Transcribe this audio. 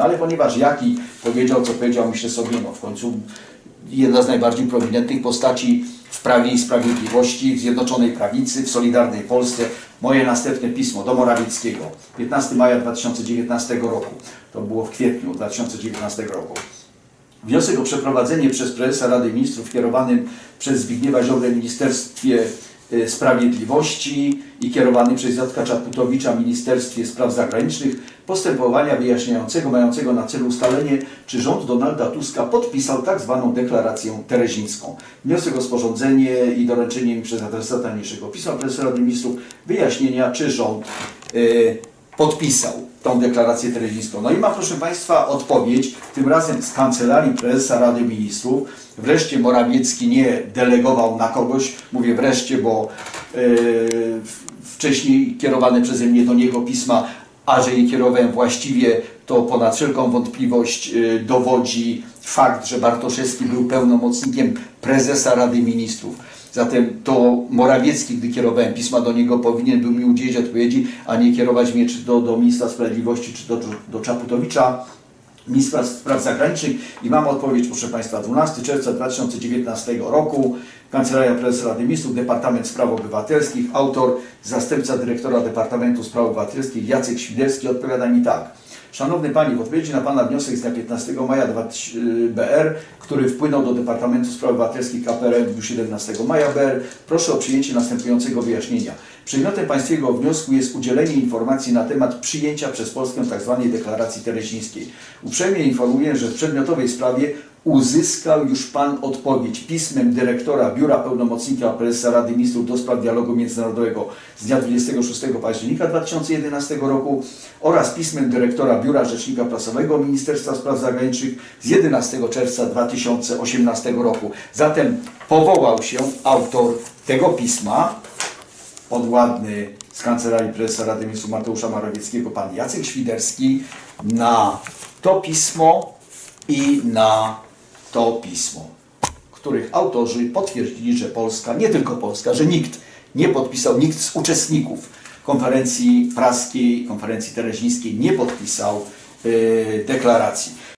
Ale ponieważ Jaki powiedział, co powiedział, myślę sobie, no w końcu jedna z najbardziej prominentnych postaci w Prawie i Sprawiedliwości, w Zjednoczonej Prawicy, w Solidarnej Polsce, moje następne pismo do Morawieckiego, 15 maja 2019 roku, to było w kwietniu 2019 roku. Wniosek o przeprowadzenie przez prezesa Rady Ministrów kierowanym przez Zbigniewa Ziobrę Ministerstwie Sprawiedliwości i kierowany przez Jacka Czaputowicza Ministerstwie Spraw Zagranicznych postępowania wyjaśniającego mającego na celu ustalenie, czy rząd Donalda Tuska podpisał tak zwaną deklarację terezińską. Wniosek o sporządzenie i doręczenie mi przez adresata niniejszego pisma prezesa Rady Ministrów wyjaśnienia, czy rząd y, podpisał tą deklarację terezińską. No i ma, proszę Państwa, odpowiedź, tym razem z Kancelarii Prezesa Rady Ministrów. Wreszcie Morawiecki nie delegował na kogoś, mówię wreszcie, bo yy, wcześniej kierowane przeze mnie do niego pisma, a że je kierowałem właściwie, to ponad wszelką wątpliwość yy, dowodzi fakt, że Bartoszewski był pełnomocnikiem prezesa Rady Ministrów. Zatem to Morawiecki, gdy kierowałem pisma do niego, powinien był mi udzielić odpowiedzi, a nie kierować mnie czy do, do ministra sprawiedliwości, czy do, do Czaputowicza, ministra spraw zagranicznych. I mam odpowiedź, proszę Państwa, 12 czerwca 2019 roku. Kancelaria Prezesa Rady Ministrów, Departament Spraw Obywatelskich, autor, zastępca dyrektora Departamentu Spraw Obywatelskich Jacek Świderski odpowiada mi tak. Szanowny Panie, w odpowiedzi na Pana wniosek z dnia 15 maja 2000 BR, który wpłynął do Departamentu Spraw Obywatelskich KPRM w dniu 17 maja BR, proszę o przyjęcie następującego wyjaśnienia. Przedmiotem Pańskiego wniosku jest udzielenie informacji na temat przyjęcia przez Polskę tzw. deklaracji terezińskiej. Uprzejmie informuję, że w przedmiotowej sprawie uzyskał już Pan odpowiedź pismem dyrektora Biura Pełnomocnika Prezesa Rady Ministrów do spraw dialogu międzynarodowego z dnia 26 października 2011 roku oraz pismem dyrektora Biura Rzecznika Prasowego Ministerstwa Spraw Zagranicznych z 11 czerwca 2018 roku. Zatem powołał się autor tego pisma, podładny z Kancelarii Prezesa Rady Ministrów Mateusza Morawieckiego, pan Jacek Świderski, na to pismo i na to pismo, których autorzy potwierdzili, że Polska, nie tylko Polska, że nikt nie podpisał, nikt z uczestników konferencji praskiej, konferencji terezińskiej nie podpisał yy, deklaracji.